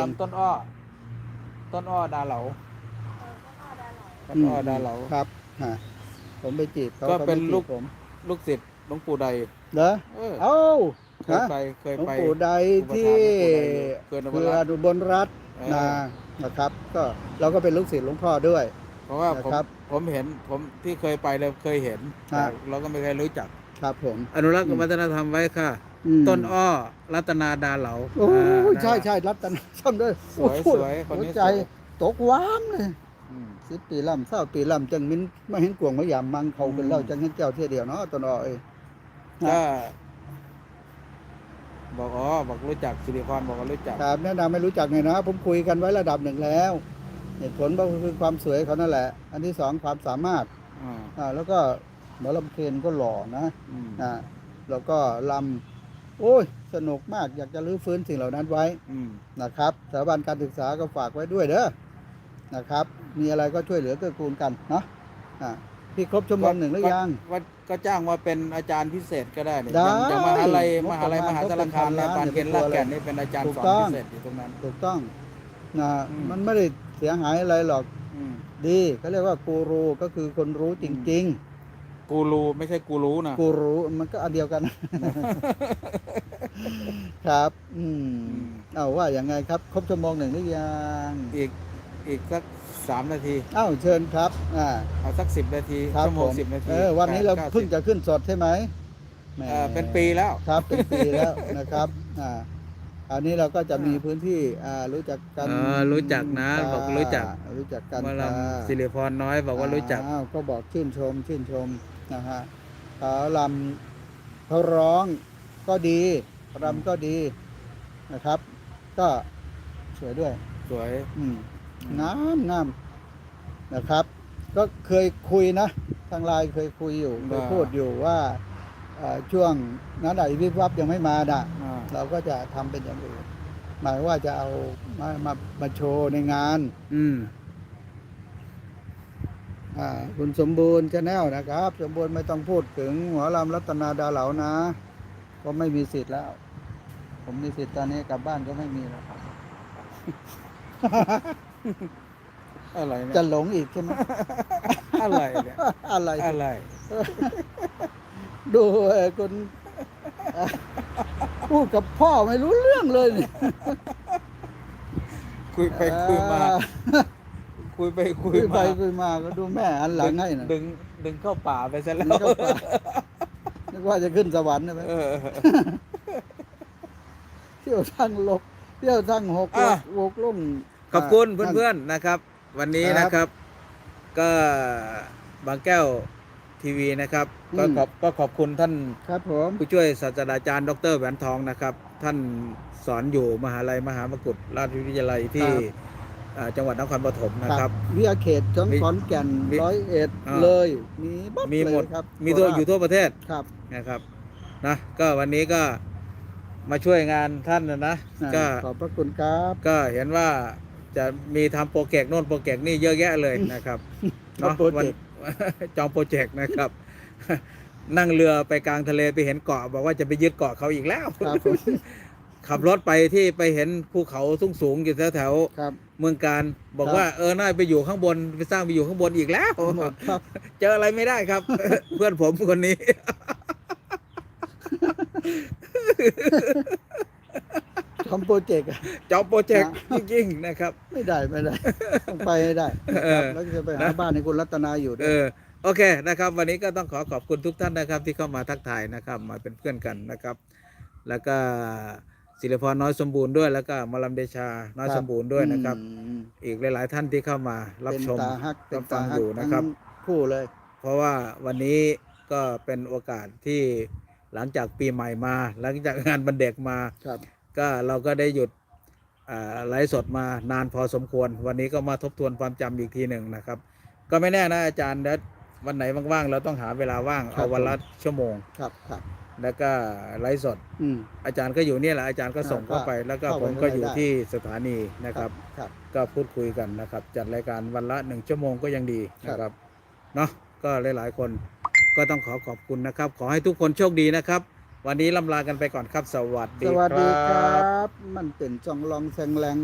ลำต้นอ้อ ต้นอ้อดาเหลา ต้นอ้อดาเหลา ครับฮะผมไปจีบเขาก็ขาเป็นไม่จีบลูก ผมลูกศิษย์หลวงปู่ใดเหรอเออเอ้าเคยไปเคยหลวงไป ปู่ใดอุปที่ถากหลวงปู่ใดอยู่เขื่อนอุบลคือรัอตน์นุบลรัฐเออนะนะครับ ก็เราก็เป็นลูกศิษย์หลวงพ่อด้วย เพราะว่าผมนะครับผมเห็นผมที่เคยไปแล้วเคยเห็นครัแต่บเราก็ไม่เคยรู้จัก ครับผม อนุรักษ์วัฒนธรรมไว้ค่ะม ต้นอ้อ รัตนาดาเหลาโอ้อ่ายใช่ใช่รัตนช่ำด้วยสวยโอ้โหสวยคนนี้หัวใจสวยตกหว้ามเลยอืมสิบปีลำเศร้าปีลำจังมินไม่เห็นกวงมายามมังเขาเป็นอืมเล่าจังเห็นเจ้าเที่ยเดียวเนาะต้นอ้อเอ้ยก็บอกอ๋อบอกรู้จักสิริพรบอกว่ารู้จักครับแนะนำไม่รู้จักไงนะผมคุยกันไว้ระดับหนึ่งแล้วเหตุผลก็คือความสวยเขานั่นแหละ อันที่สองความสามารถอ่าอ่าแล้วก็หมอลำเคนก็หล่อนะอืมอ่าแล้วก็ลำ โอ้ย สนุกมากอยากจะรื้อฟื้นสิ่งเหล่านั้นไว้อืมนะครับสถาบันการศึกษาก็ฝากไว้ด้วยเด้อนะครับ มีอะไรก็ช่วยเหลือเกื้อกูลกันเนาะอ่าพี่ครบชั่วโมงหนึ่งหรือยัง ว่าก็จ้างมาเป็นอาจารย์พิเศษก็ได้นี่ได้อย่างอย่างมหาลัยงบมหาลัยประมมาณหาสารคามก็เป็นพันและล้านปานเกณฑ์อย่าลาดไปกลัวแก่นนี่เป็นอาจารย์ถูกสอนต้อง พิเศษอยู่ตรงนั้น ถูกต้องนะอืม มันไม่ได้เสียหายอะไรหรอก อืม ดีเขาเรียกว่ากูรูก็คือคนรู้จริง กูรูไม่ใช่กูรู้นะๆกูรู้มันก็อันเดียวกัน ครับ อืมเอาว่าอย่างไงครับ ครบชั่วโมงหนึ่งหรือยังอีกอีกสักสามนาทีเอ้าเชิญครับอ่าเอาสักสิบนาทีครับชั่วโมผงมสิบนาทีเออวันนี้เราแปดก้เพิ่งสิบจะขึ้นสดใช่ไหมแหม เออเป็นปีแล้ว ครับเป็นปีแล้วนะครับ อ่า อันนี้เราก็จะมีพื้นที่ อ่า รู้จักกันเออรู้จักนะาบอกรู้จัก รู้จักกันมาค่ะลำสิริพรน้อยบอกว่ารู้จัก อ้าวก็บอกชื่นชม ชื่นชม นะฮะเขาลำเขาร้องก็ดีรำก็ดีนะครับ ก็สวยด้วย สวย อืมงามงามนะครับ ก็เคยคุยนะทางไลน์เคยคุยอยู่เคยพูดอยู่ว่าเอ่อช่วงนั้นไอ้วิบวับยังไม่มาน่ะอ่าเราก็จะทำเป็นอย่างอื่นหมายว่าจะเอามามามาโชว์ในงาน อืมอ่า คุณสมบูรณ์ชาแนลนะครับ สมบูรณ์ไม่ต้องพูดถึงหมอลำรัตนาดาเหลานะก็ไม่มีสิทธิ์แล้ว ผมมีสิทธิ์ตอนนี้กลับบ้านก็ไม่มีแล้วครับอะไรเนี่ยจะหลงอีกใช่ไหมอะไรเนี่ยอะไรอะไร ดูเอ่อคุณอะพูดกับพ่อไม่รู้เรื่องเลยนี่คุยไปคุยมาอ่ คุยไปคุคุยยไปมาคุยมาก็ดูแม่หันหลังให้นะดึงดึงเข้าป่าไปซะแล้นึกวว่านึกว่าจะขึ้นสวรรค์ใช่ไหมเออ เที่ยวทั้งลกเที่ยวทั้งหกลอะกหกลุ่ม ขอบคุณนั่นเพื่อนๆนะครับ วันนี้ครับนะครับก็บางแก้วทีวีนะครับ ก็อืม ขอบก็ขอบคุณท่าน ครับผม ผู้ช่วยศาสตราจารย์ดรแหวนทองนะครับ ท่านสอนอยู่มหาลัยมหามกุฏราชวิทยาลัยที่อ่า จังหวัดนครปฐมนะครับ วิทยาเขตจังมีขอนแก่นมีร้อยเอ็ดอ่าเลย มีบัดมีหมดเลยครับมีทั่วโคราชอยู่ทั่วประเทศครับนะครับนะก็วันนี้ก็มาช่วยงานท่านนะนะอ่าก็ขอบพระคุณครับ ก็เห็นว่าจะมีทำโปรเจกต์โน่นโปรเจกต์นี่เยอะแยะเลยนะครับจองโปรเจกต์วันจองโปรเจกต์นะครับ นั่งเรือไปกลางทะเลไปเห็นเกาะบอกว่าจะไปยึดเกาะเขาอีกแล้วครับผม ขับรถไปที่ไปเห็นภูเขาสูงสูงๆอยู่แถวแถวๆครับ เมืองการบอกครับว่าเออน่าไปอยู่ข้างบนไปสร้างไปอยู่ข้างบนอีกแล้วหมดครับเจออะไรไม่ได้ครับ เพื่อนผมคนนี้ ทำโปรเจกต์อะจองโปรเจกต์จริงๆนะครับ ไม่ได้ไม่ได้ ต้องไปให้ได้เอครับอแล้วจะไปหานะบ้านในคุณรัตนาอยู่ด้เอวยอโอเคนะครับ วันนี้ก็ต้องขอขอบคุณทุกท่านนะครับ ที่เข้ามาทักทายนะครับ มาเป็นเพื่อนกันนะครับ แล้วก็ ศิริพรน้อยสมบูรณ์ด้วยแล้วก็หมอลำเดชาน้อยสมบูรณ์ด้วยนะครับ อืมอีกหลาย ๆ ท่านที่เข้ามารับเป็นชมตาฮักเป็รันบฟัตางฮัอกยู่นะครับ ทั้งคู่เลย เพราะว่าวันนี้ก็เป็นโอกาสที่หลังจากปีใหม่มา หลังจากงานบันเด็กมา ครับ ก็เราก็ได้หยุดอ่าไลฟ์สดมานานพอสมควร วันนี้ก็มาทบทวนความจำอีกทีหนึ่งนะครับ ก็ไม่แน่นะอาจารย์เดี๋ยววันไหนว่างๆ เราต้องหาเวลาว่าง ครับ เอาวันละผมชั่วโมง ครับครับ แล้วก็ไลฟ์สด อืม อาจารย์ก็อยู่เนี่ยแหละอาจารย์ก็ส่งอ่าเข้าไป แล้วก็เข้าไปผมก็อยู่ได้ ที่สถานีนะครับ ครับ ก็พูดคุยกันนะครับ จัดรายการวันละหนึ่งชั่วโมงก็ยังดีนะคครัรับบเนาะก็หลายๆ คนก็ต้องขอขอบคุณนะครับ ขอให้ทุกคนโชคดีนะครับ วันนี้ลำลากันไปก่อนครับ สวัสดีสวัสดีคครัรับ บ มันเป็นจองลองแซงแรง